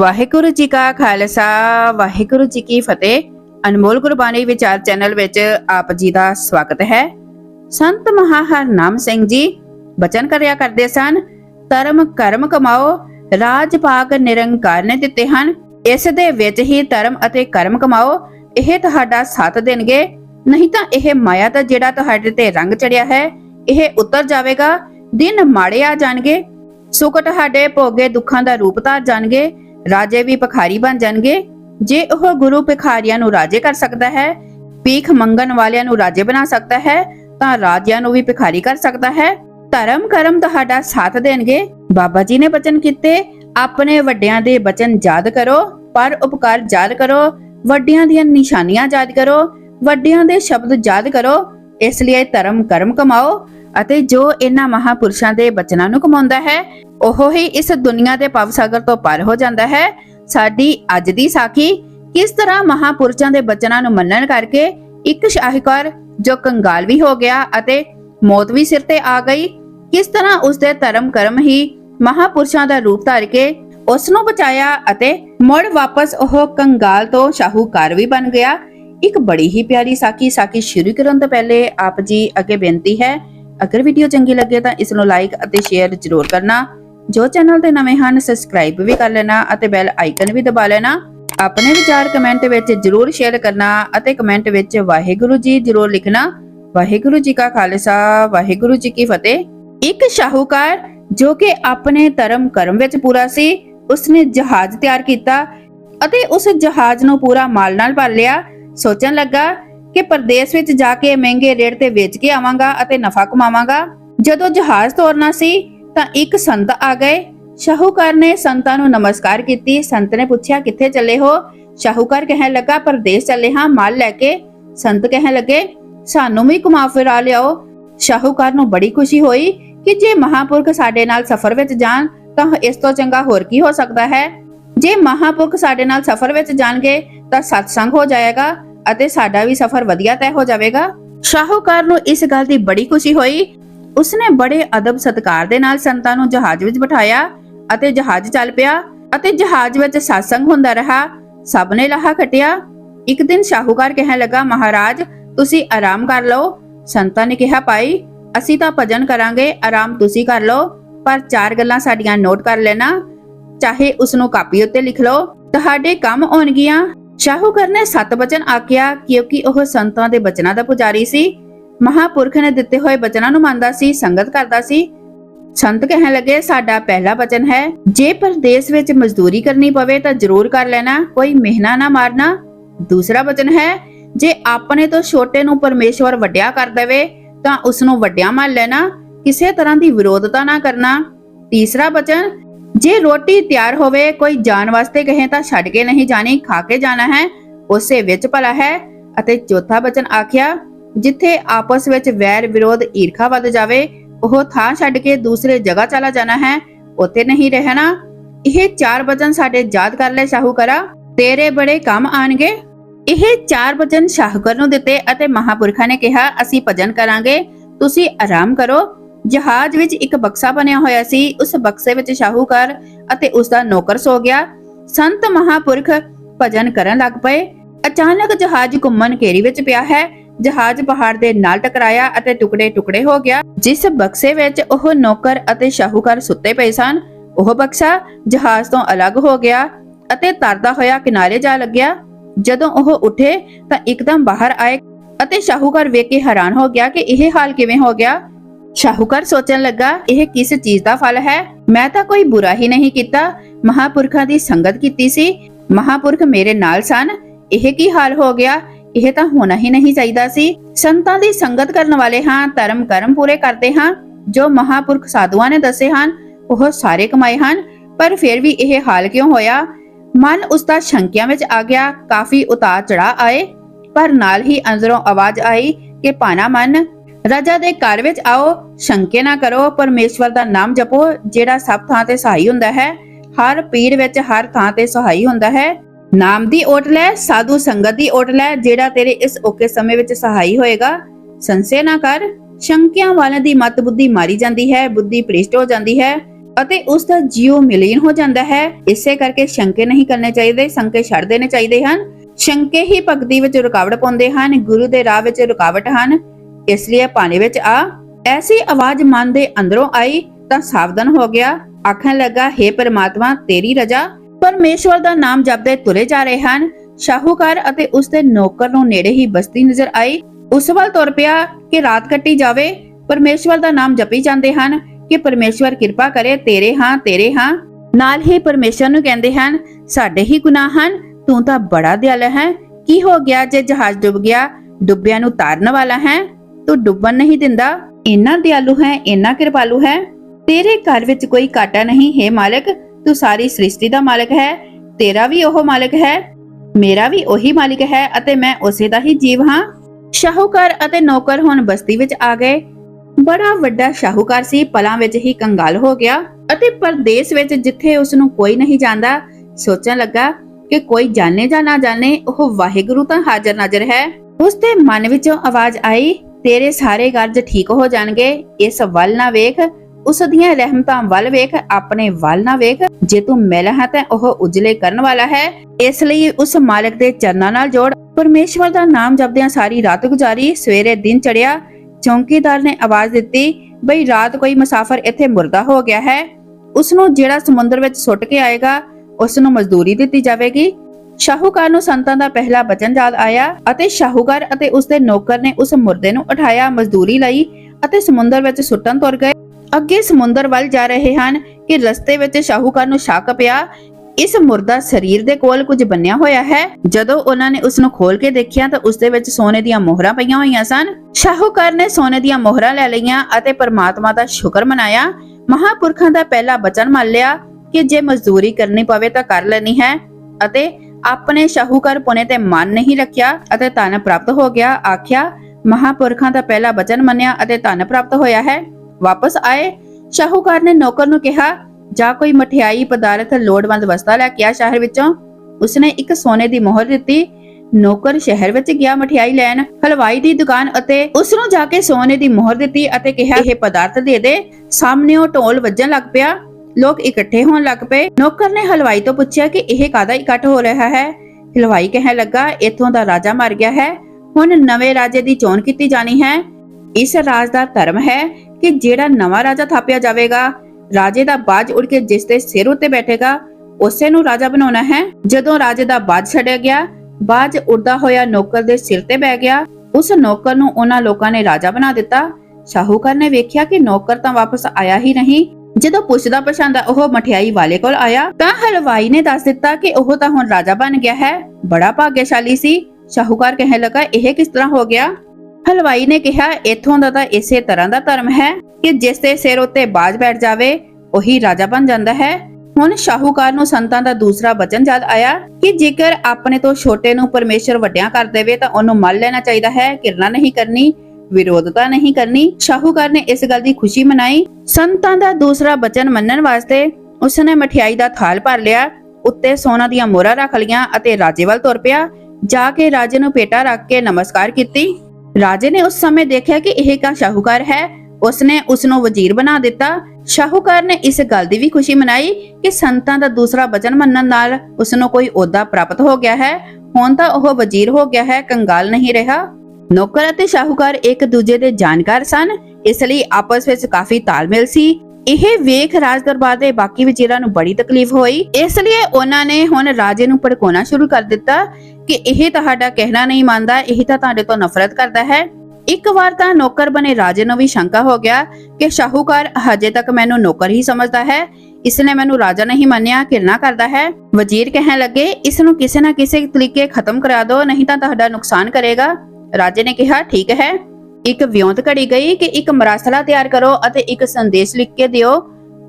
ਵਾਹਿਗੁਰੂ ਜੀ ਕਾ ਖਾਲਸਾ, ਵਾਹਿਗੁਰੂ ਜੀ ਕੀ ਫਤਿਹ। ਅਨਮੋਲ ਗੁਰਬਾਣੀ ਵਿਚਾਰ ਚੈਨਲ ਵਿੱਚ ਆਪ ਜੀ ਦਾ ਸਵਾਗਤ ਹੈ। ਸੰਤ ਮਹਾਹਰ ਨਾਮ ਸਿੰਘ ਜੀ ਬਚਨ ਕਰਿਆ ਕਰਦੇ ਸਨ, ਧਰਮ ਕਰਮ ਕਮਾਓ, ਰਾਜ ਭਾਗ ਨਿਰੰਕਾਰ ਨੇ ਦਿੱਤੇ ਹਨ। ਇਸ ਦੇ ਵਿੱਚ ਹੀ ਧਰਮ ਅਤੇ ਕਰਮ ਕਮਾਓ, ਇਹ ਤੁਹਾਡਾ ਸਾਥ ਦੇਣਗੇ। ਨਹੀਂ ਤਾਂ ਇਹ ਮਾਇਆ ਦਾ ਜਿਹੜਾ ਤੁਹਾਡੇ ਤੇ ਰੰਗ ਚੜਿਆ ਹੈ, ਇਹ ਉਤਰ ਜਾਵੇਗਾ, ਦਿਨ ਮਾੜੇ ਆ ਜਾਣਗੇ, ਸੁਖ ਤੁਹਾਡੇ ਭੋਗੇ ਦੁੱਖਾਂ ਦਾ ਰੂਪ ਧਾਰ ਜਾਣਗੇ ਰਾਜੇ ਵੀ ਭਿਖਾਰੀ ਬਣ ਜਾਣਗੇ। ਜੇ ਉਹ ਗੁਰੂ ਭਿਖਾਰੀਆਂ ਨੂੰ ਰਾਜੇ ਕਰ ਸਕਦਾ ਹੈ, ਭੀਖ ਮੰਗਣ ਵਾਲਿਆਂ ਨੂੰ ਰਾਜੇ ਬਣਾ ਸਕਦਾ ਹੈ, ਤਾਂ ਰਾਜਿਆਂ ਨੂੰ ਵੀ ਭਿਖਾਰੀ ਕਰ ਸਕਦਾ ਹੈ। ਧਰਮ ਕਰਮ ਤੁਹਾਡਾ ਸਾਥ ਦੇਣਗੇ। ਬਾਬਾ ਜੀ ਨੇ ਬਚਨ ਕੀਤੇ, ਆਪਣੇ ਵੱਡਿਆਂ ਦੇ ਬਚਨ ਯਾਦ ਕਰੋ, ਪਰ ਉਪਕਾਰ ਯਾਦ ਕਰੋ, ਵੱਡਿਆਂ ਦੀਆਂ ਨਿਸ਼ਾਨੀਆਂ ਯਾਦ ਕਰੋ, ਵੱਡਿਆਂ ਦੇ ਸ਼ਬਦ ਯਾਦ ਕਰੋ, ਇਸ ਲਈ ਧਰਮ ਕਰਮ ਕਮਾਓ। ਅਤੇ ਜੋ ਇਹਨਾਂ ਮਹਾਪੁਰਸ਼ਾਂ ਦੇ ਬਚਨਾਂ ਨੂੰ ਕਮਾਉਂਦਾ ਹੈ, ਉਹ ਹੀ ਇਸ ਦੁਨੀਆ ਦੇ ਭਵ ਸਾਗਰ ਤੋਂ ਪਾਰ ਹੋ ਜਾਂਦਾ ਹੈ। ਸਾਡੀ ਅੱਜ ਦੀ ਸਾਖੀ ਕਿਸ ਤਰ੍ਹਾਂ ਮਹਾਪੁਰਸ਼ਾਂ ਦੇ ਬਚਨਾਂ ਨੂੰ ਮੰਨਣ ਕਰਕੇ ਇੱਕ ਸ਼ਾਹੂਕਾਰ ਜੋ ਕੰਗਾਲ ਵੀ ਹੋ ਗਿਆ ਅਤੇ ਮੌਤ ਵੀ ਸਿਰ ਤੇ ਆ ਗਈ, ਕਿਸ ਤਰ੍ਹਾਂ ਉਸ ਦੇ ਧਰਮ ਕਰਮ ਹੀ ਮਹਾਪੁਰਸ਼ਾਂ ਦਾ ਰੂਪ ਧਾਰ ਕੇ ਉਸ ਨੂੰ ਬਚਾਇਆ ਅਤੇ ਮੁੜ ਵਾਪਸ ਉਹ ਕੰਗਾਲ ਤੋਂ ਸ਼ਾਹੂਕਾਰ ਵੀ ਬਣ ਗਿਆ। ਇੱਕ ਬੜੀ ਹੀ ਪਿਆਰੀ ਸਾਖੀ ਸਾਖੀ ਸ਼ੁਰੂ ਕਰਨ ਤੋਂ ਪਹਿਲੇ ਆਪ ਜੀ ਅੱਗੇ ਬੇਨਤੀ ਹੈ ਅਗਰ ਵੀਡੀਓ ਚੰਗੀ ਲੱਗੇ ਤਾਂ ਇਸ ਨੂੰ ਲਾਈਕ ਅਤੇ ਸ਼ੇਅਰ ਜ਼ਰੂਰ ਕਰਨਾ। ਜੋ ਚੈਨਲ ਤੇ ਨਵੇਂ ਹਨ ਸਬਸਕ੍ਰਾਈਬ ਵੀ ਕਰ ਲੈਣਾ ਅਤੇ ਬੈਲ ਆਈਕਨ ਵੀ ਦਬਾ ਲੈਣਾ। ਆਪਣੇ ਵਿਚਾਰ ਕਮੈਂਟ ਵਿੱਚ ਜ਼ਰੂਰ ਸ਼ੇਅਰ ਕਰਨਾ ਅਤੇ ਕਮੈਂਟ ਵਿੱਚ ਵਾਹਿਗੁਰੂ ਜੀ ਜ਼ਰੂਰ ਲਿਖਣਾ। ਵਾਹਿਗੁਰੂ ਜੀ ਕਾ ਖਾਲਸਾ, ਵਾਹਿਗੁਰੂ ਜੀ ਕੀ ਫਤਿਹ। ਇੱਕ ਸ਼ਾਹੂਕਾਰ ਜੋ ਕਿ ਆਪਣੇ ਧਰਮ ਕਰਮ ਵਿੱਚ ਪੂਰਾ ਸੀ, ਉਸਨੇ ਜਹਾਜ਼ ਤਿਆਰ ਕੀਤਾ ਅਤੇ ਉਸ ਜਹਾਜ਼ ਨੂੰ ਪੂਰਾ ਮਾਲ ਨਾਲ ਭਰ ਲਿਆ। ਸੋਚਣ ਲੱਗਾ ਕਿ ਪਰਦੇਸ ਵਿੱਚ ਜਾ ਕੇ ਮਹਿੰਗੇ ਰੇਟ ਤੇ ਵੇਚ ਕੇ ਆਵਾਂਗਾ ਅਤੇ ਨਫਾ ਕਮਾਵਾਂਗਾ। ਜਦੋਂ ਜਹਾਜ਼ ਤੋਰਨਾ ਸੀ, ਤਾਂ ਇੱਕ ਸੰਤ ਆ ਗਏ। ਸ਼ਾਹੂਕਾਰ ਨੇ ਸੰਤਾਂ ਨੂੰ ਨਮਸਕਾਰ ਕੀਤੀ। ਸੰਤ ਨੇ ਪੁੱਛਿਆ, ਕਿੱਥੇ ਚੱਲੇ ਹੋ? ਸ਼ਾਹੂਕਾਰ ਕਹਿਣ ਲੱਗਾ, ਪਰਦੇਸ ਚੱਲੇ ਹਾਂ, ਮਾਲ ਲੈ ਕੇ। ਸੰਤ ਕਹਿਣ ਲੱਗੇ, ਸਾਨੂੰ ਵੀ ਘੁਮਾ ਫਿਰਾ ਲਿਆਓ। ਸ਼ਾਹੂਕਾਰ ਨੂੰ ਬੜੀ ਖੁਸ਼ੀ ਹੋਈ ਕਿ ਜੇ ਮਹਾਪੁਰਖ ਸਾਡੇ ਨਾਲ ਸਫ਼ਰ ਵਿੱਚ ਜਾਣ, ਤਾਂ ਇਸ ਤੋਂ ਚੰਗਾ ਹੋਰ ਕੀ ਹੋ ਸਕਦਾ ਹੈ? ਜੇ ਮਹਾਪੁਰਖ ਸਾਡੇ ਨਾਲ ਸਫ਼ਰ ਵਿੱਚ ਜਾਣਗੇ, ਤਾਂ ਸਤਸੰਗ ਹੋ ਜਾਏਗਾ। ਅਤੇ ਸਾਡਾ ਵੀ ਸਫ਼ਰ ਵਧੀਆ ਤੈਅ ਹੋ ਜਾਵੇਗਾ। ਸ਼ਾਹੂਕਾਰ ਨੂੰ ਇਸ ਗੱਲ ਦੀ ਬੜੀ ਖੁਸ਼ੀ ਹੋਈ। ਉਸਨੇ ਬੜੇ ਅਦਬ ਸਤਕਾਰ ਦੇ ਨਾਲ ਸੰਤਾਂ ਨੂੰ ਜਹਾਜ਼ ਵਿੱਚ ਬਿਠਾਇਆ ਅਤੇ ਜਹਾਜ਼ ਚੱਲ ਪਿਆ ਅਤੇ ਜਹਾਜ਼ ਵਿੱਚ satsang ਹੁੰਦਾ ਰਿਹਾ। ਸਭ ਨੇ ਲਾਹਾ ਖਟਿਆ। ਇੱਕ ਦਿਨ ਸ਼ਾਹੂਕਾਰ ਕਹਿਣ ਲੱਗਾ, ਮਹਾਰਾਜ, ਤੁਸੀਂ ਆਰਾਮ ਕਰ ਲਓ। ਸੰਤਾਂ ਨੇ ਕਿਹਾ, ਭਾਈ, ਅਸੀਂ ਤਾਂ ਭਜਨ ਕਰਾਂਗੇ, ਆਰਾਮ ਤੁਸੀਂ ਕਰ ਲਓ, ਪਰ ਚਾਰ ਗੱਲਾਂ ਸਾਡੀਆਂ ਨੋਟ ਕਰ ਲੈਣਾ। ਚਾਹੇ ਉਸ ਨੂੰ ਕਾਪੀ ਉੱਤੇ ਲਿਖ ਲਓ। ਤੁਹਾਡੇ ਕੰਮ ਆਉਣਗੀਆਂ। ਸ਼ਾਹੂਕਾਰ ਨੇ ਸੱਤ ਬਚਨ ਆਖਿਆ ਕਿਉਂਕਿ ਉਹ ਸੰਤਾਂ ਦੇ ਬਚਨਾਂ ਦਾ ਪੁਜਾਰੀ ਸੀ। ਮਹਾਪੁਰਖ ਨੇ ਦਿੱਤੇ ਹੋਏ ਬਚਨਾਂ ਨੂੰ ਮੰਨਦਾ ਸੀ, ਸੰਗਤ ਕਰਦਾ ਸੀ। ਸੰਤ ਕਹਿਣ ਲੱਗੇ, ਸਾਡਾ ਪਹਿਲਾ ਬਚਨ ਹੈ। ਜੇ ਪਰਦੇਸ ਵਿੱਚ ਮਜ਼ਦੂਰੀ ਕਰਨੀ ਪਵੇ ਤਾਂ ਜ਼ਰੂਰ ਕਰ ਲੈਣਾ, ਕੋਈ ਮਿਹਨਾ ਨਾ ਮਾਰਨਾ। ਦੂਸਰਾ ਬਚਨ ਹੈ, ਜੇ ਆਪਣੇ ਤੋਂ ਛੋਟੇ ਨੂੰ ਪਰਮੇਸ਼ਵਰ ਵੱਡਿਆ ਕਰ ਦੇਵੇ, ਤਾਂ ਉਸ ਨੂੰ ਵੱਡਿਆ ਮੰਨ ਲੈਣਾ। ਕਿਸੇ ਤਰ੍ਹਾਂ ਦੀ ਵਿਰੋਧਤਾ ਨਾ ਕਰਨਾ। ਤੀਸਰਾ ਬਚਨ ਜੇ ਰੋਟੀ ਤਿਆਰ ਹੋਵੇ, ਕੋਈ ਜਾਣ ਵਾਸਤੇ ਕਹੇ ਤਾਂ ਛੱਡ ਕੇ ਨਹੀਂ ਜਾਣੀ, ਖਾ ਕੇ ਜਾਣਾ ਹੈ। ਉਸੇ ਵਿੱਚ ਭਲਾ ਹੈ। ਅਤੇ ਚੌਥਾ ਬਚਨ ਆਖਿਆ, ਜਿੱਥੇ ਆਪਸ ਵਿੱਚ ਵੈਰ ਵਿਰੋਧ ਈਰਖਾ ਵੱਧ ਜਾਵੇ, ਉਹ ਥਾਂ ਛੱਡ ਕੇ ਦੂਸਰੇ ਜਗ੍ਹਾ ਚਲਾ ਜਾਣਾ ਹੈ। ਉੱਥੇ ਨਹੀਂ ਰਹਿਣਾ। ਇਹ ਚਾਰ ਬਚਨ ਸਾਡੇ ਯਾਦ ਕਰ ਲੈ ਸ਼ਾਹੂਕਰਾ। ਤੇਰੇ ਬੜੇ ਕੰਮ ਆਣਗੇ। ਇਹ ਚਾਰ ਬਚਨ ਸ਼ਾਹੂਕਾਰ ਨੂੰ ਦਿੱਤੇ ਅਤੇ ਮਹਾਪੁਰਖਾਂ ਨੇ ਕਿਹਾ, ਅਸੀਂ ਭਜਨ ਕਰਾਂਗੇ। ਤੁਸੀਂ ਆਰਾਮ ਕਰੋ। ਜਹਾਜ਼ ਵਿੱਚ ਇੱਕ ਬਕਸਾ ਬਣਿਆ ਹੋਇਆ ਸੀ। ਉਸ ਬਕਸੇ ਵਿੱਚ ਸ਼ਾਹੂਕਾਰ ਅਤੇ ਉਸ ਦਾ ਨੌਕਰ ਸੋ ਗਿਆ। ਸੰਤ ਮਹਾਪੁਰਖ ਭਜਨ ਕਰਨ ਲੱਗ ਪਏ। ਅਚਾਨਕ ਜਹਾਜ਼ ਘੁੰਮਣ ਘੇਰੀ ਵਿੱਚ ਪਿਆ ਹੈ। ਜਹਾਜ਼ ਪਹਾੜ ਦੇ ਨਾਲ ਟਕਰਾਇਆ ਅਤੇ ਟੁਕੜੇ-ਟੁਕੜੇ ਹੋ ਗਿਆ। ਜਿਸ ਬਕਸੇ ਵਿੱਚ ਉਹ ਨੌਕਰ ਅਤੇ ਸ਼ਾਹੂਕਾਰ ਸੁੱਤੇ ਪਏ ਸਨ, ਉਹ ਬਕਸਾ ਜਹਾਜ਼ ਤੋਂ ਅਲੱਗ ਹੋ ਗਿਆ ਅਤੇ ਤਰਦਾ ਹੋਇਆ ਕਿਨਾਰੇ ਜਾ ਲੱਗਿਆ। ਜਦੋਂ ਉਹ ਉੱਠੇ ਤਾਂ ਇੱਕਦਮ ਬਾਹਰ ਆਏ ਅਤੇ ਸ਼ਾਹੂਕਾਰ ਵੇਖ ਕੇ ਹੈਰਾਨ ਹੋ ਗਿਆ ਕਿ ਇਹ ਹਾਲ ਕਿਵੇਂ ਹੋ ਗਿਆ। ਸ਼ਾਹੂਕਾਰ ਸੋਚਣ ਲੱਗਾ, ਇਹ ਕਿਸ ਚੀਜ਼ ਦਾ ਫਲ ਹੈ? ਮੈਂ ਤਾਂ ਕੋਈ ਬੁਰਾ ਹੀ ਨਹੀਂ ਕੀਤਾ। ਮਹਾਪੁਰਖਾਂ ਦੀ ਸੰਗਤ ਕੀਤੀ ਸੀ। ਮਹਾਪੁਰਖ ਮੇਰੇ ਨਾਲ ਸਨ। ਇਹ ਕੀ ਹਾਲ ਹੋ ਗਿਆ? ਇਹ ਤਾਂ ਹੋਣਾ ਹੀ ਨਹੀਂ ਚਾਹੀਦਾ ਸੀ। ਸੰਤਾਂ ਦੀ ਸੰਗਤ ਕਰਨ ਵਾਲੇ ਹਾਂ, ਧਰਮ ਕਰਮ ਪੂਰੇ ਕਰਦੇ ਹਾਂ। ਜੋ ਮਹਾਪੁਰਖ ਸਾਧੂਆਂ ਨੇ ਦੱਸੇ ਹਨ, ਉਹ ਸਾਰੇ ਕਮਾਏ ਹਨ। ਪਰ ਫਿਰ ਵੀ ਇਹ ਹਾਲ ਕਿਉਂ ਹੋਇਆ? ਮਨ ਉਸ ਦਾ ਸ਼ੰਕਿਆਂ ਵਿੱਚ ਆ ਗਿਆ। ਕਾਫੀ ਉਤਾਰ ਚੜਾ ਆਏ। ਪਰ ਨਾਲ ਹੀ ਅੰਦਰੋਂ ਆਵਾਜ਼ ਆਈ ਕਿ ਪਾਣਾ ਮਨ ਰਾਜਾ ਦੇ ਘਰ ਵਿੱਚ ਆਓ, ਸ਼ੰਕੇ ਨਾ ਕਰੋ, ਪਰਮੇਸ਼ਵਰ ਦਾ ਨਾਮ ਜਪੋ, ਜਿਹੜਾ ਸਭ ਥਾਂ ਤੇ ਸਹਾਈ ਹੁੰਦਾ ਹੈ। ਹਰ ਪੀੜ ਵਿੱਚ ਹਰ ਥਾਂ ਤੇ ਸਹਾਈ ਹੁੰਦਾ ਹੈ। ਨਾਮ ਦੀ ਓਟ ਲੈ, ਸਾਧੂ ਸੰਗਤ ਦੀ ਓਟ ਲੈ, ਜਿਹੜਾ ਤੇਰੇ ਇਸ ਔਕੇ ਸਮੇਂ ਵਿੱਚ ਸਹਾਈ ਹੋਏਗਾ। ਸੰਸੇ ਨਾ ਕਰ, ਸ਼ੰਕਿਆਂ ਵਾਲਿਆਂ ਦੀ ਮਤ ਬੁੱਧੀ ਮਾਰੀ ਜਾਂਦੀ ਹੈ, ਬੁੱਧੀ ਭ੍ਰਿਸ਼ਟ ਹੋ ਜਾਂਦੀ ਹੈ ਅਤੇ ਉਸ ਦਾ ਜੀਵ ਮਿਲੀਨ ਹੋ ਜਾਂਦਾ ਹੈ। ਇਸੇ ਕਰਕੇ ਸ਼ੰਕੇ ਨਹੀਂ ਕਰਨੇ ਚਾਹੀਦੇ, ਸੰਕੇ ਛੱਡ ਦੇਣੇ ਚਾਹੀਦੇ ਹਨ। ਸ਼ੰਕੇ ਹੀ ਭਗਤੀ ਵਿੱਚ ਰੁਕਾਵਟ ਪਾਉਂਦੇ ਹਨ, ਗੁਰੂ ਦੇ ਰਾਹ ਵਿੱਚ ਰੁਕਾਵਟ ਹਨ। ਇਸ ਲਈ ਪਾਣੀ ਵਿੱਚ ਆ। ਐਸੀ ਆਵਾਜ਼ ਮਨ ਦੇ ਅੰਦਰੋਂ ਆਈ, ਤਾਂ ਸਾਵਧਾਨ ਹੋ ਗਿਆ। ਆਖਣ ਲੱਗਾ हे ਪਰਮਾਤਮਾ, ਤੇਰੀ ਰਜ਼ਾ। ਪਰਮੇਸ਼ਵਰ ਦਾ ਨਾਮ ਜਪਦੇ ਤੁਰੇ ਜਾ ਰਹੇ ਹਨ। ਸ਼ਾਹੂਕਾਰ ਅਤੇ ਉਸ ਦੇ ਨੌਕਰ ਨੂੰ ਨੇੜੇ ਹੀ ਬਸਤੀ ਨਜ਼ਰ ਆਈ। ਉਸ ਵੱਲ ਤੁਰ ਪਿਆ ਕਿ ਰਾਤ ਕੱਟੀ ਜਾਵੇ। ਪਰਮੇਸ਼ਵਰ ਦਾ ਨਾਮ ਜਪੀ ਜਾਂਦੇ ਹਨ ਕਿ, ਪਰਮੇਸ਼ਵਰ ਕਿਰਪਾ ਕਰੇ, ਤੇਰੇ ਹਾਂ ਤੇਰੇ ਹਾਂ। ਨਾਲ ਹੀ ਪਰਮੇਸ਼ਵਰ ਨੂੰ ਕਹਿੰਦੇ ਹਨ, ਸਾਡੇ ਹੀ ਗੁਨਾਹ ਹਨ, ਤੂੰ ਤਾਂ ਬੜਾ ਦਿਆਲ ਹੈ। ਕੀ ਹੋ ਗਿਆ ਜੇ ਜਹਾਜ਼ ਡੁੱਬ ਗਿਆ? ਡੁੱਬਿਆਂ ਨੂੰ ਤਾਰਨ ਵਾਲਾ ਹੈ? ਤੂੰ ਡੁੱਬਣ ਨਹੀਂ ਦਿੰਦਾ? ਇੰਨਾ ਦਿਆਲੂ ਹੈ, ਇੰਨਾ ਕਿਰਪਾਲੂ ਹੈ? ਤੇਰੇ ਘਰ ਵਿੱਚ ਕੋਈ ਕਾਟਾ ਨਹੀਂ, ਹੈ ਮਾਲਕ, ਤੂੰ ਸਾਰੀ ਸ੍ਰਿਸ਼ਟੀ ਦਾ ਮਾਲਕ ਹੈ, ਤੇਰਾ ਵੀ ਉਹ ਮਾਲਕ ਹੈ, ਮੇਰਾ ਵੀ ਉਹੀ ਮਾਲਿਕ ਹੈ ਅਤੇ ਮੈਂ ਉਸੇ ਦਾ ਹੀ ਜੀਵ ਹਾਂ। ਸ਼ਾਹੂਕਾਰ ਅਤੇ ਨੌਕਰ ਹੁਣ ਬਸਤੀ ਵਿੱਚ ਆ ਗਏ। ਬੜਾ ਵੱਡਾ ਸ਼ਾਹੂਕਾਰ ਸੀ, ਪਲਾਂ ਵਿੱਚ ਹੀ ਕੰਗਾਲ ਹੋ ਗਿਆ ਅਤੇ ਪਰਦੇਸ ਵਿੱਚ ਜਿੱਥੇ ਉਸ ਨੂੰ ਕੋਈ ਨਹੀਂ ਜਾਣਦਾ, ਸੋਚਣ ਲੱਗਾ ਕਿ ਕੋਈ ਜਾਣੇ ਜਾਂ ਨਾ ਜਾਣੇ, ਉਹ ਵਾਹਿਗੁਰੂ ਤਾਂ ਹਾਜ਼ਰ ਨਾਜ਼ਰ ਹੈ। ਉਸ ਦੇ ਮਨ ਵਿੱਚੋਂ ਆਵਾਜ਼ ਆਈ ਤੇਰੇ ਸਾਰੇ ਗਰਜ ਠੀਕ ਹੋ ਜਾਣਗੇ, ਇਸ ਵੱਲ ਨਾ ਵੇਖ, ਉਸ ਦੀਆਂ ਰਹਿਮਤਾਂ ਵੱਲ ਵੇਖ, ਆਪਣੇ ਵੱਲ ਨਾ ਵੇਖ, ਜੇ ਤੂੰ ਮਿਲ ਹੈ ਤਾਂ ਉਹ ਉਜਲੇ ਕਰਨ ਵਾਲਾ ਹੈ। ਇਸ ਲਈ ਉਸ ਮਾਲਕ ਦੇ ਚਰਨਾਂ ਨਾਲ ਜੋੜ, ਪਰਮੇਸ਼ਵਰ ਦਾ ਨਾਮ ਜਪਦਿਆਂ ਸਾਰੀ ਰਾਤ ਗੁਜ਼ਾਰੀ, ਸਵੇਰੇ ਦਿਨ ਚੜਿਆ ਚੌਂਕੀਦਾਰ ਨੇ ਆਵਾਜ਼ ਦਿੱਤੀ, ਬਈ ਰਾਤ ਕੋਈ ਮੁਸਾਫਰ ਇੱਥੇ ਮੁਰਦਾ ਹੋ ਗਿਆ ਹੈ। ਉਸ ਨੂੰ ਜਿਹੜਾ ਸਮੁੰਦਰ ਵਿੱਚ ਸੁੱਟ ਕੇ ਆਏਗਾ, ਉਸ ਨੂੰ ਮਜ਼ਦੂਰੀ ਦਿੱਤੀ ਜਾਵੇਗੀ। ਸ਼ਾਹੂਕਾਰ ਨੂੰ ਸੰਤਾਂ ਦਾ ਪਹਿਲਾ ਬਚਨ ਯਾਦ ਆਇਆ ਅਤੇ ਸ਼ਾਹੂਕਾਰ ਅਤੇ ਉਸ ਦੇ ਨੌਕਰ ਨੇ ਉਸ ਮੁਰਦੇ ਨੂੰ ਉਠਾਇਆ, ਮਜ਼ਦੂਰੀ ਲਈ ਅਤੇ ਸਮੁੰਦਰ ਵਿੱਚ ਸੁੱਟਣ ਤੁਰ ਗਏ। ਅੱਗੇ ਸਮੁੰਦਰ ਵੱਲ ਜਾ ਰਹੇ ਹਨ ਕਿ ਰਸਤੇ ਵਿੱਚ ਸ਼ਾਹੂਕਾਰ ਨੂੰ ਸ਼ੱਕ ਪਿਆ ਇਸ ਮੁਰਦਾ ਸਰੀਰ ਦੇ ਕੋਲ ਕੁਝ ਬੰਨਿਆ ਹੋਇਆ ਹੈ। ਜਦੋਂ ਉਹਨਾਂ ਨੇ ਉਸ ਨੂੰ ਖੋਲ ਕੇ ਦੇਖਿਆ ਤਾਂ ਉਸ ਦੇ ਵਿੱਚ ਸੋਨੇ ਦੀਆਂ ਮੋਹਰਾਂ ਪਈਆਂ ਹੋਈਆਂ ਸਨ। ਸ਼ਾਹੂਕਾਰ ਨੇ ਸੋਨੇ ਦੀਆਂ ਮੋਹਰਾਂ ਲੈ ਲਈਆਂ ਅਤੇ ਪਰਮਾਤਮਾ ਦਾ ਸ਼ੁਕਰ ਮਨਾਇਆ। ਮਹਾਪੁਰਖਾਂ ਦਾ ਪਹਿਲਾ ਬਚਨ ਮੰਨ ਲਿਆ ਕਿ ਜੇ ਮਜ਼ਦੂਰੀ ਕਰਨੀ ਪਵੇ ਤਾਂ ਕਰ ਲੈਣੀ ਹੈ ਅਤੇ ਆਪਣੇ ਸ਼ਾਹੂਕਾਰ ਪੁਨੇ ਤੇ ਮਨ ਨਹੀਂ ਰੱਖਿਆ ਅਤੇ ਧਨ ਪ੍ਰਾਪਤ ਹੋ ਗਿਆ, ਆਖਿਆ, ਮਹਾਪੁਰਖਾਂ ਦਾ ਪਹਿਲਾ ਬਚਨ ਮੰਨਿਆ ਅਤੇ ਧਨ ਪ੍ਰਾਪਤ ਹੋਇਆ ਹੈ। ਵਾਪਸ ਆਏ। ਸ਼ਾਹੂਕਾਰ ਨੇ ਨੌਕਰ ਨੂੰ ਕਿਹਾ, ਜਾਂ ਕੋਈ ਮਠਿਆਈ, ਪਦਾਰਥ, ਲੋੜਵੰਦ ਵਸਤਾ ਲੈ ਕੇ ਆ ਸ਼ਹਿਰ ਵਿੱਚੋਂ। ਉਸਨੇ ਇੱਕ ਸੋਨੇ ਦੀ ਮੋਹਰ ਦਿੱਤੀ। ਨੌਕਰ ਸ਼ਹਿਰ ਵਿੱਚ ਗਿਆ ਮਠਿਆਈ ਲੈਣ। ਹਲਵਾਈ ਦੀ ਦੁਕਾਨ ਅਤੇ ਉਸ ਨੂੰ ਜਾ ਕੇ ਸੋਨੇ ਦੀ ਮੋਹਰ ਦਿੱਤੀ ਅਤੇ ਕਿਹਾ, ਇਹ ਪਦਾਰਥ ਦੇ ਦੇ। ਸਾਹਮਣੇ ਉਹ ਢੋਲ ਵੱਜਣ ਲੱਗ ਪਿਆ। ਲੋਕ ਇਕੱਠੇ ਹੋਣ ਲੱਗ ਪਏ। ਨੌਕਰ ਨੇ ਹਲਵਾਈ ਤੋਂ ਪੁੱਛਿਆ ਕਿ ਇਹ ਕਾਦਾ ਇਕੱਠ ਹੋ ਰਿਹਾ ਹੈ? ਹਲਵਾਈ ਕਹਿਣ ਲੱਗਾ, ਇੱਥੋਂ ਦਾ ਰਾਜਾ ਮਰ ਗਿਆ ਹੈ। ਹੁਣ ਨਵੇਂ ਰਾਜੇ ਦੀ ਚੋਣ ਕੀਤੀ ਜਾਣੀ ਹੈ। ਇਸ ਰਾਜ ਦਾ ਧਰਮ ਹੈ ਕਿ ਜਿਹੜਾ ਨਵਾਂ ਰਾਜਾ ਥਾਪਿਆ ਜਾਵੇਗਾ, ਰਾਜੇ ਦਾ ਬਾਜ ਉੜ ਕੇ ਜਿਸ ਦੇ ਸਿਰ ਉੱਤੇ ਬੈਠੇਗਾ, ਉਸੇ ਨੂੰ ਰਾਜਾ ਬਣਾਉਣਾ ਹੈ। ਜਦੋਂ ਰਾਜੇ ਦਾ ਬਾਜ ਛੱਡਿਆ ਗਿਆ, ਬਾਜ ਉੜਦਾ ਹੋਇਆ ਨੌਕਰ ਦੇ ਸਿਰ ਤੇ ਬਹਿ ਗਿਆ। ਉਸ ਨੌਕਰ ਨੂੰ ਉਹਨਾਂ ਲੋਕਾਂ ਨੇ ਰਾਜਾ ਬਣਾ ਦਿੱਤਾ। ਸ਼ਾਹੂਕਾਰ ਨੇ ਵੇਖਿਆ ਕਿ ਨੌਕਰ ਤਾਂ ਵਾਪਸ ਆਇਆ ਹੀ ਨਹੀਂ। ਜਦੋਂ ਪੁੱਛਦਾ ਪਛਾਂਦਾ ਉਹ ਮਠਿਆਈ ਵਾਲੇ ਕੋਲ ਆਇਆ, ਤਾਂ ਹਲਵਾਈ ਨੇ ਦੱਸ ਦਿੱਤਾ ਕਿ ਉਹ ਤਾਂ ਹੁਣ ਰਾਜਾ ਬਣ ਗਿਆ ਹੈ। ਬੜਾ ਭਾਗਿਆਸ਼ਾਲੀ ਸੀ। ਸ਼ਾਹੂਕਾਰ ਕਹਿਣ ਲੱਗਾ, ਇਹ ਕਿਸ ਤਰ੍ਹਾਂ ਹੋ ਗਿਆ? ਹਲਵਾਈ ਨੇ ਕਿਹਾ, ਇੱਥੋਂ ਦਾ ਤਾਂ ਇਸੇ ਤਰ੍ਹਾਂ ਦਾ ਧਰਮ ਹੈ ਕਿ ਜਿਸ ਦੇ ਸਿਰ ਉੱਤੇ ਬਾਜ ਬੈਠ ਜਾਵੇ, ਉਹੀ ਰਾਜਾ ਬਣ ਜਾਂਦਾ ਹੈ। ਹੁਣ ਸ਼ਾਹੂਕਾਰ ਨੂੰ ਸੰਤਾਂ ਦਾ ਦੂਸਰਾ ਬਚਨ ਯਾਦ ਆਇਆ ਕਿ ਜੇਕਰ ਆਪਣੇ ਤੋਂ ਛੋਟੇ ਨੂੰ ਪਰਮੇਸ਼ਰ ਵੱਡਿਆਂ ਕਰ ਦੇਵੇ, ਤਾਂ ਉਹਨੂੰ ਮੰਨ ਲੈਣਾ ਚਾਹੀਦਾ ਹੈ ਕਿਰਨਾ ਨਹੀਂ ਕਰਨੀ। ਵਿਰੋਧਤਾ ਨਹੀਂ ਕਰਨੀ। ਸ਼ਾਹੂਕਾਰ ਨੇ ਇਸ ਗੱਲ ਦੀ ਖੁਸ਼ੀ ਮਨਾਈ। ਸੰਤਾਂ ਦਾ ਦੂਸਰਾ ਬਚਨ ਮੰਨਣ ਵਾਸਤੇ ਉਸਨੇ ਮਠਿਆਈ ਦਾ ਥਾਲ ਭਰ ਲਿਆ, ਉੱਤੇ ਸੋਨਾ ਦੀਆਂ ਮੋਹਰਾਂ ਰੱਖ ਲਈਆਂ ਅਤੇ ਰਾਜੇ ਵੱਲ ਤੁਰ ਪਿਆ। ਜਾ ਕੇ ਰਾਜੇ ਨੂੰ ਪੇਟਾ ਰੱਖ ਕੇ ਨਮਸਕਾਰ ਕੀਤੀ। ਰਾਜੇ ਨੇ ਉਸ ਸਮੇਂ ਦੇਖਿਆ ਕਿ ਇਹ ਕਾ ਸ਼ਾਹੂਕਾਰ ਹੈ। ਉਸਨੇ ਉਸ ਨੂੰ ਵਜ਼ੀਰ ਬਣਾ ਦਿੱਤਾ। ਸ਼ਾਹੂਕਾਰ ਨੇ ਇਸ ਗੱਲ ਦੀ ਵੀ ਖੁਸ਼ੀ ਮਨਾਈ ਕਿ ਸੰਤਾਂ ਦਾ ਦੂਸਰਾ ਬਚਨ ਮੰਨਣ ਨਾਲ ਉਸ ਨੂੰ ਕੋਈ ਅਹੁਦਾ ਪ੍ਰਾਪਤ ਹੋ ਗਿਆ ਹੈ। ਹੁਣ ਤਾਂ ਉਹ ਵਜ਼ੀਰ ਹੋ ਗਿਆ ਹੈ, ਕੰਗਾਲ ਨਹੀਂ ਰਿਹਾ। ਨੌਕਰ ਅਤੇ ਸ਼ਾਹੂਕਾਰ ਇੱਕ ਦੂਜੇ ਦੇ ਜਾਣਕਾਰ ਸਨ। ਇਸ ਲਈ ਆਪਸ ਵਿੱਚ ਕਾਫੀ ਤਾਲਮੇਲ ਸੀ। ਇਹ ਵੇਖ ਰਾਜ ਦਰਬਾਰ ਦੇ ਬਾਕੀ ਵਜ਼ੀਰਾਂ ਨੂੰ ਬੜੀ ਤਕਲੀਫ ਹੋਈ। ਇਸ ਲਈ ਉਹਨਾਂ ਨੇ ਹੁਣ ਰਾਜੇ ਨੂੰ ਭੜਕਾਉਣਾ ਸ਼ੁਰੂ ਕਰ ਦਿੱਤਾ ਕਿ ਇਹ ਤੁਹਾਡਾ ਕਹਿਣਾ ਨਹੀਂ ਮੰਨਦਾ, ਇਹ ਤਾਂ ਤੁਹਾਡੇ ਤੋਂ ਨਫ਼ਰਤ ਕਰਦਾ ਹੈ। ਇੱਕ ਵਾਰ ਤਾਂ ਨੌਕਰ ਬਣੇ ਰਾਜੇ ਨੂੰ ਵੀ ਸ਼ੰਕਾ ਹੋ ਗਿਆ ਕਿ ਸ਼ਾਹੂਕਾਰ ਹਜੇ ਤੱਕ ਮੈਨੂੰ ਨੌਕਰ ਹੀ ਸਮਝਦਾ ਹੈ। ਇਸ ਨੇ ਮੈਨੂੰ ਰਾਜਾ ਨਹੀਂ ਮੰਨਿਆ ਕਿਰਨਾ ਕਰਦਾ ਹੈ। ਵਜ਼ੀਰ ਕਹਿਣ ਲੱਗੇ, ਇਸ ਨੂੰ ਕਿਸੇ ਨਾ ਕਿਸੇ ਤਰੀਕੇ ਖਤਮ ਕਰਾ ਦਿਓ, ਨਹੀਂ ਤਾਂ ਤੁਹਾਡਾ ਨੁਕਸਾਨ ਕਰੇਗਾ। ਰਾਜੇ ਨੇ ਕਿਹਾ, ਠੀਕ ਹੈ। ਇੱਕ ਵਿਉਂਤ ਘੜੀ ਗਈ ਕਿ ਇੱਕ ਮਰਾਸਲਾ ਤਿਆਰ ਕਰੋ ਅਤੇ ਇੱਕ ਸੰਦੇਸ਼ ਲਿਖ ਕੇ ਦਿਓ।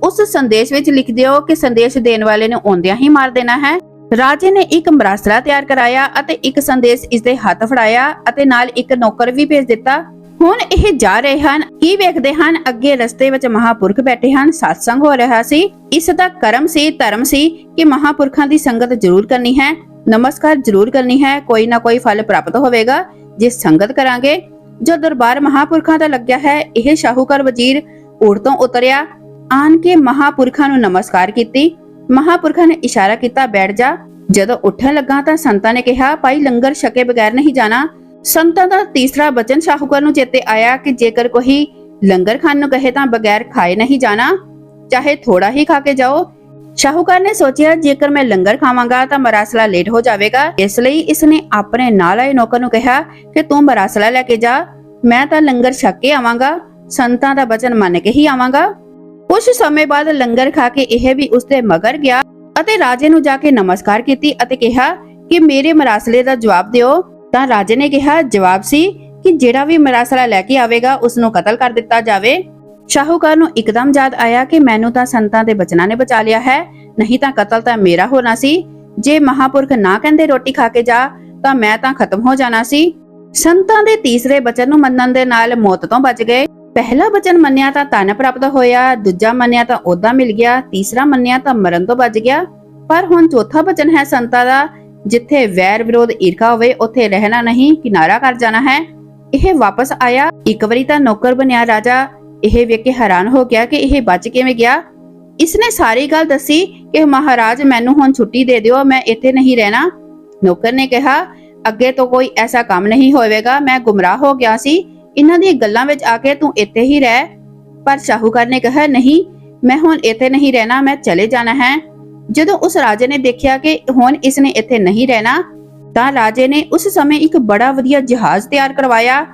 ਉਸ ਸੰਦੇਸ਼ ਵਿੱਚ ਲਿਖ ਦਿਓ ਕਿ ਸੰਦੇਸ਼ ਦੇਣ ਵਾਲੇ ਨੂੰ ਆਉਂਦਿਆਂ ਹੀ ਮਾਰ ਦੇਣਾ ਹੈ। ਰਾਜੇ ਨੇ ਇੱਕ ਮਰਾਸਲਾ ਤਿਆਰ ਕਰਾਇਆ ਅਤੇ ਇੱਕ ਸੰਦੇਸ਼ ਇਸ ਦੇ ਹੱਥ ਫੜਾਇਆ ਅਤੇ ਨਾਲ ਇੱਕ ਨੌਕਰ ਵੀ ਭੇਜ ਦਿੱਤਾ। ਹੁਣ ਇਹ ਜਾ ਰਹੇ ਹਨ, ਕੀ ਵੇਖਦੇ ਹਨ? ਅੱਗੇ ਰਸਤੇ ਵਿੱਚ ਮਹਾਪੁਰਖ ਬੈਠੇ ਹਨ, satsang ਹੋ ਰਿਹਾ ਸੀ। ਇਸ ਦਾ ਕਰਮ ਸੀ, ਧਰਮ ਸੀ ਕਿ ਮਹਾਪੁਰਖਾਂ ਦੀ ਸੰਗਤ ਜ਼ਰੂਰ ਕਰਨੀ ਹੈ। ਨਮਸਕਾਰ ਜ਼ਰੂਰ ਕਰਨੀ ਹੈ, ਕੋਈ ਨਾ ਕੋਈ ਫਲ ਪ੍ਰਾਪਤ ਹੋਵੇਗਾ। ਜੇ ਸੰਗਤ ਕਰਾਂਗੇ, ਜੋ ਦਰਬਾਰ ਮਹਾਪੁਰਖਾਂ ਦਾ ਲੱਗਿਆ ਹੈ, ਇਹ ਸ਼ਾਹੂਕਾਰ ਵਜ਼ੀਰ ਊੜ ਤੋਂ ਉਤਰਿਆ। ਆਣ ਕੇ ਮਹਾਪੁਰਖਾਂ ਨੂੰ ਨਮਸਕਾਰ ਕੀਤੀ। ਮਹਾਪੁਰਖਾਂ ਨੇ ਇਸ਼ਾਰਾ ਕੀਤਾ, ਬੈਠ ਜਾ। ਜਦੋਂ ਉੱਠਣ ਲੱਗਾ ਤਾਂ ਸੰਤਾਂ ਨੇ ਕਿਹਾ, ਭਾਈ, ਲੰਗਰ ਛਕੇ ਬਗੈਰ ਨਹੀਂ ਜਾਣਾ। ਸੰਤਾਂ ਦਾ ਤੀਸਰਾ ਬਚਨ ਸ਼ਾਹੂਕਾਰ ਨੂੰ ਚੇਤੇ ਆਇਆ ਕਿ ਜੇਕਰ ਕੋਈ ਲੰਗਰ ਖਾਣ ਨੂੰ ਕਹੇ ਤਾਂ ਬਗੈਰ ਖਾਏ ਨਹੀਂ ਜਾਣਾ। ਚਾਹੇ ਥੋੜਾ ਹੀ ਖਾ ਕੇ ਜਾਓ ਸ਼ਾਹੂਕਾਰ ਨੇ ਸੋਚਿਆ, ਜੇਕਰ ਮੈਂ ਲੰਗਰ ਖਾਵਾਂਗਾ ਤਾਂ ਮਰਾਸਲਾ ਲੇਟ ਹੋ ਜਾਵੇਗਾ। ਇਸ ਲਈ ਇਸਨੇ ਆਪਣੇ ਨਾਲ ਆਏ ਨੌਕਰ ਨੂੰ ਕਿਹਾ ਕਿ ਤੂੰ ਮਰਾਸਲਾ ਲੈ ਕੇ ਜਾ। ਮੈਂ ਤਾਂ ਲੰਗਰ ਛਕ ਕੇ ਆਵਾਂਗਾ। ਸੰਤਾਂ ਦਾ ਬਚਨ ਮੰਨ ਕੇ ਹੀ ਆਵਾਂਗਾ। ਕੁਝ ਸਮੇਂ ਬਾਅਦ ਲੰਗਰ ਖਾ ਕੇ ਇਹ ਵੀ ਉਸਦੇ ਮਗਰ ਗਿਆ ਅਤੇ ਰਾਜੇ ਨੂੰ ਜਾ ਕੇ ਨਮਸਕਾਰ ਕੀਤੀ ਅਤੇ ਕਿਹਾ ਕਿ ਮੇਰੇ ਮਰਾਸਲੇ ਦਾ ਜਵਾਬ ਦਿਓ। ਤਾਂ ਰਾਜੇ ਨੇ ਕਿਹਾ, ਜਵਾਬ ਸੀ ਕਿ ਜਿਹੜਾ ਵੀ ਮਰਾਸਲਾ ਲੈ ਕੇ ਆਵੇਗਾ ਉਸ ਨੂੰ ਕਤਲ ਕਰ ਦਿੱਤਾ ਜਾਵੇ। ਸ਼ਾਹੂਕਾਰ ਨੂੰ ਇੱਕਦਮ ਯਾਦ ਆਇਆ ਕਿ ਮੈਨੂੰ ਤਾਂ ਸੰਤਾਂ ਦੇ ਬਚਨਾਂ ਨੇ ਬਚਾ ਲਿਆ ਹੈ, ਨਹੀਂ ਤਾਂ ਕਤਲ ਤਾਂ ਮੇਰਾ ਹੋਣਾ ਸੀ। ਜੇ ਮਹਾਪੁਰਖ ਨਾ ਕਹਿੰਦੇ ਰੋਟੀ ਖਾ ਕੇ ਜਾ, ਤਾਂ ਮੈਂ ਤਾਂ ਖਤਮ ਹੋ ਜਾਣਾ ਸੀ। ਸੰਤਾਂ ਦੇ ਤੀਸਰੇ ਬਚਨ ਨੂੰ ਮੰਨਣ ਦੇ ਨਾਲ ਮੌਤ ਤੋਂ ਬਚ ਗਏ। ਪਹਿਲਾ ਬਚਨ ਮੰਨਿਆ ਤਾਂ ਧਨ ਪ੍ਰਾਪਤ ਹੋਇਆ, ਦੂਜਾ ਮੰਨਿਆ ਤਾਂ ਅਹੁਦਾ ਮਿਲ ਗਿਆ, ਤੀਸਰਾ ਮੰਨਿਆ ਤਾਂ ਮਰਨ ਤੋਂ ਬਚ ਗਿਆ। ਪਰ ਹੁਣ ਚੌਥਾ ਬਚਨ ਹੈ ਸੰਤਾਂ ਦਾ, ਜਿੱਥੇ ਵੈਰ ਵਿਰੋਧ ਈਰਖਾ ਹੋਵੇ, ਉੱਥੇ ਰਹਿਣਾ ਨਹੀਂ, ਕਿਨਾਰਾ ਕਰ ਜਾਣਾ ਹੈ। ਇਹ ਵਾਪਸ ਆਇਆ, ਇੱਕ ਵਾਰੀ ਤਾਂ ਨੌਕਰ ਬਣਿਆ ਰਾਜਾ ਇਹ ਵੇਖ ਕੇ ਹੈਰਾਨ ਹੋ ਗਿਆ ਕਿ ਇਹ ਬਚ ਕਿਵੇਂ ਗਿਆ। ਇਸਨੇ ਸਾਰੀ ਗੱਲ ਦੱਸੀ ਕਿ ਮਹਾਰਾਜ, ਮੈਨੂੰ ਹੁਣ ਛੁੱਟੀ ਦੇ ਦਿਓ, ਮੈਂ ਇੱਥੇ ਨਹੀਂ ਰਹਿਣਾ। ਨੌਕਰ ਨੇ ਕਿਹਾ, ਅੱਗੇ ਤੋਂ ਕੋਈ ਐਸਾ ਕੰਮ ਨਹੀਂ ਹੋਵੇਗਾ, ਮੈਂ ਗੁੰਮਰਾਹ ਹੋ ਗਿਆ ਸੀ। ਇਹਨਾਂ ਦੀਆਂ ਗੱਲਾਂ ਵਿੱਚ ਆ ਕੇ ਤੂੰ ਇੱਥੇ ਹੀ ਰਹਿ। ਪਰ ਸ਼ਾਹੂਕਾਰ ਨੇ ਕਿਹਾ, ਨਹੀਂ, ਮੈਂ ਹੁਣ ਇੱਥੇ ਨਹੀਂ ਰਹਿਣਾ, ਮੈਂ ਚਲੇ ਜਾਣਾ ਹੈ। ਜਦੋਂ ਉਸ ਰਾਜੇ ਨੇ ਦੇਖਿਆ ਕਿ ਹੁਣ ਇਸਨੇ ਇੱਥੇ ਨਹੀਂ ਰਹਿਣਾ, ਤਾਂ ਰਾਜੇ ਨੇ ਉਸ ਸਮੇਂ ਇੱਕ ਬੜਾ ਵਧੀਆ ਜਹਾਜ਼ ਤਿਆਰ ਕਰਵਾਇਆ।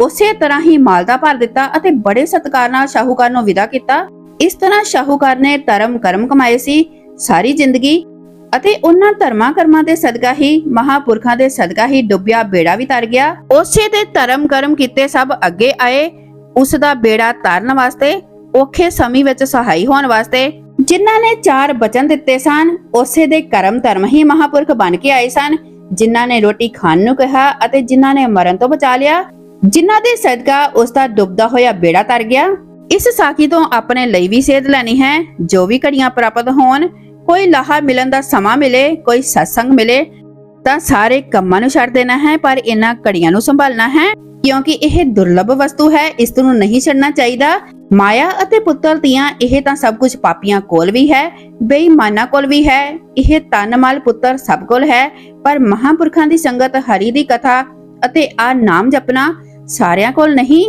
ਉਸੇ ਤਰ੍ਹਾਂ ਹੀ ਮਾਲਦਾ ਭਰ ਦਿੱਤਾ ਅਤੇ ਬੜੇ ਸਤਿਕਾਰ ਨਾਲ ਸ਼ਾਹੂਕਾਰ ਨੂੰ ਵਿਦਾ ਕੀਤਾ। ਇਸ ਤਰ੍ਹਾਂ ਸ਼ਾਹੂਕਾਰ ਨੇ ਧਰਮ ਕਰਮ ਕਮਾਏ ਸੀ, ਸਾਰੀ ਜ਼ਿੰਦਗੀ ਅਤੇ ਉਹਨਾਂ ਧਰਮਾਂ ਕਰਮਾਂ ਦੇ ਸਦਕਾ ਹੀ, ਮਹਾਪੁਰਖਾਂ ਦੇ ਸਦਕਾ ਹੀ ਡੁੱਬਿਆ ਬੇੜਾ ਵੀ ਤਰ ਗਿਆ। ਉਸੇ ਦੇ ਧਰਮ ਕਰਮ ਕੀਤੇ ਸਭ ਅੱਗੇ ਆਏ। ਉਸ ਦਾ ਬੇੜਾ ਤਾਰਨ ਵਾਸਤੇ, ਔਖੇ ਸਮੇਂ ਵਿੱਚ ਸਹਾਈ ਹੋਣ ਵਾਸਤੇ ਜਿਨ੍ਹਾਂ ਨੇ ਚਾਰ ਬਚਨ ਦਿੱਤੇ ਸਨ, ਉਸੇ ਦੇ ਕਰਮ ਧਰਮ ਹੀ ਮਹਾਪੁਰਖ ਬਣ ਕੇ ਆਏ ਸਨ, ਜਿਨ੍ਹਾਂ ਨੇ ਰੋਟੀ ਖਾਣ ਨੂੰ ਕਿਹਾ ਅਤੇ ਜਿਨ੍ਹਾਂ ਨੇ ਮਰਨ ਤੋਂ ਬਚਾ ਲਿਆ। ਜਿਨ੍ਹਾਂ ਦੇ ਸਦਕਾ ਉਸ ਦਾ ਡੁੱਬਦਾ ਹੋਇਆ ਬੇੜਾ ਤਰ ਗਿਆ। ਇਸ ਸਾਖੀ ਤੋਂ ਆਪਣੇ ਲਈ ਵੀ ਸੇਧ ਲੈਣੀ ਹੈ। ਜੋ ਵੀ ਘੜੀਆਂ ਪ੍ਰਾਪਤ ਹੋਣ, ਕੋਈ ਲਾਹਾ ਮਿਲਣ ਦਾ ਸਮਾਂ ਮਿਲੇ, ਕੋਈ ਸਤਸੰਗ ਮਿਲੇ, ਤਾਂ ਸਾਰੇ ਕੰਮਾਂ ਨੂੰ ਛੱਡ ਦੇਣਾ ਹੈ, ਪਰ ਇਹਨਾਂ ਘੜੀਆਂ ਨੂੰ ਸੰਭਾਲਣਾ ਹੈ। ਕਿਉਂਕਿ ਇਹ ਦੁਰਲੱਭ ਵਸਤੂ ਹੈ, ਇਸ ਨੂੰ ਨਹੀਂ ਛੱਡਣਾ ਚਾਹੀਦਾ। ਮਾਇਆ ਅਤੇ ਪੁੱਤਰ ਦੀਆਂ ਇਹ ਤਾਂ ਸਭ ਕੁਝ ਪਾਪੀਆਂ ਕੋਲ ਵੀ ਹੈ, ਬੇਈਮਾਨਾਂ ਕੋਲ ਵੀ ਹੈ। ਇਹ ਤਨ ਮਾਲ ਪੁੱਤਰ ਸਭ ਕੋਲ ਹੈ, ਪਰ ਮਹਾਪੁਰਖਾਂ ਦੀ ਸੰਗਤ ਹਰੀ ਦੀ ਕਥਾ ਅਤੇ ਆ ਨਾਮ ਜਪਣਾ ਸਾਰਿਆਂ ਕੋਲ ਨਹੀਂ,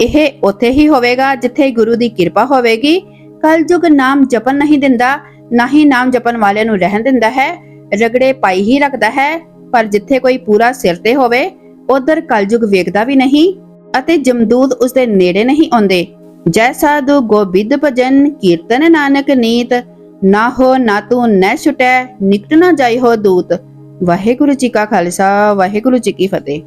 ਇਹ ਉੱਥੇ ਹੀ ਹੋਵੇਗਾ ਜਿੱਥੇ ਗੁਰੂ ਦੀ ਕਿਰਪਾ ਹੋਵੇਗੀ। ਕਲਯੁਗ ਨਾਮ ਜਪਨ ਨਹੀਂ ਦਿੰਦਾ, ਨਾ ਹੀ ਨਾਮ ਜਪਨ ਵਾਲਿਆਂ ਨੂੰ ਰਹਿਣ ਦਿੰਦਾ ਹੈ। ਰਗੜੇ ਪਾਈ ਹੀ ਰੱਖਦਾ ਹੈ, ਪਰ ਜਿੱਥੇ ਕੋਈ ਪੂਰਾ ਸਿਰ ਤੇ ਹੋਵੇ, ਉਧਰ ਕਲਯੁਗ ਵੇਖਦਾ ਵੀ ਨਹੀਂ ਅਤੇ ਜਮਦੂਦ ਉਸ ਦੇ ਨੇੜੇ ਨਹੀਂ ਆਉਂਦੇ। ਜੈ ਸਾਧੂ ਗੋਬਿੰਦ ਭਜਨ, ਕੀਰਤਨ ਨਾਨਕ ਨੀਤ। ਨਾ ਹੋ, ਨਾ ਤੂੰ ਨੈ ਛੁਟੈ, ਨਿਕਟ ਨਾ ਜਾਈ ਹੋ ਦੂਤ। ਵਾਹਿਗੁਰੂ ਜੀ ਕਾ ਖਾਲਸਾ, ਵਾਹਿਗੁਰੂ ਜੀ ਕੀ ਫਤਿਹ।